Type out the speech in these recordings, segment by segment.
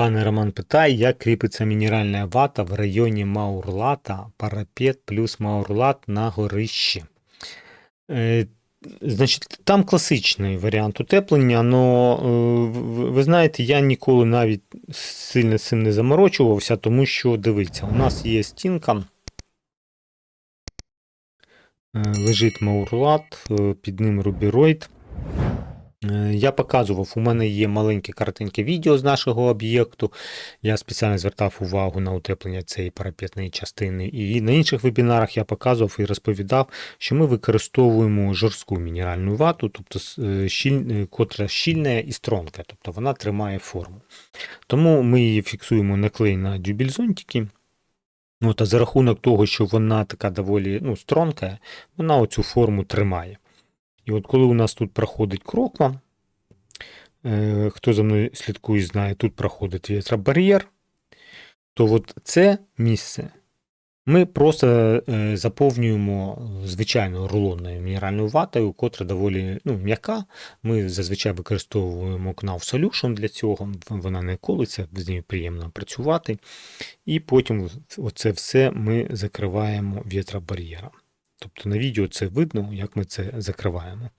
Пане Роман питає, як кріпиться мінеральна вата в районі Маурлата, парапет плюс Маурлат на горищі. Е, значить, там класичний варіант утеплення, але ви знаєте, я ніколи навіть сильно з цим не заморочувався, тому що дивіться, у нас є стінка. Е, Лежить Маурлат, е, під ним рубіроїд. Я показував, у мене є маленьке коротеньке відео з нашого об'єкту. Я спеціально звертав увагу на утеплення цієї парапетної частини. І на інших вебінарах я показував і розповідав, що ми використовуємо жорстку мінеральну вату, тобто е, щіль, е, котра щільна і стронка, тобто вона тримає форму. Тому ми її фіксуємо на клей на дюбельзонтики. От, а за рахунок того, що вона така доволі ну, стронка, вона оцю форму тримає. І от коли у нас тут проходить кроква, хто за мною слідкує, знає, тут проходить вітробар'єр, то от це місце ми просто е, заповнюємо звичайною рулонною мінеральною ватою, котра доволі ну, м'яка. Ми зазвичай використовуємо Knauf Solution для цього, вона не колиться, з нею приємно працювати. І потім оце все ми закриваємо вітробар'єром. Тобто на відео це видно, як ми це закриваємо.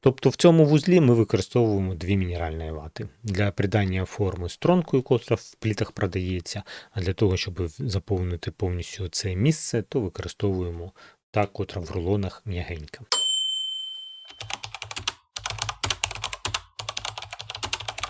Тобто в цьому вузлі ми використовуємо дві мінеральні вати для придання форми стронкою, котра в плітах продається, а для того, щоб заповнити повністю це місце, то використовуємо та, котра в рулонах м'ягенька.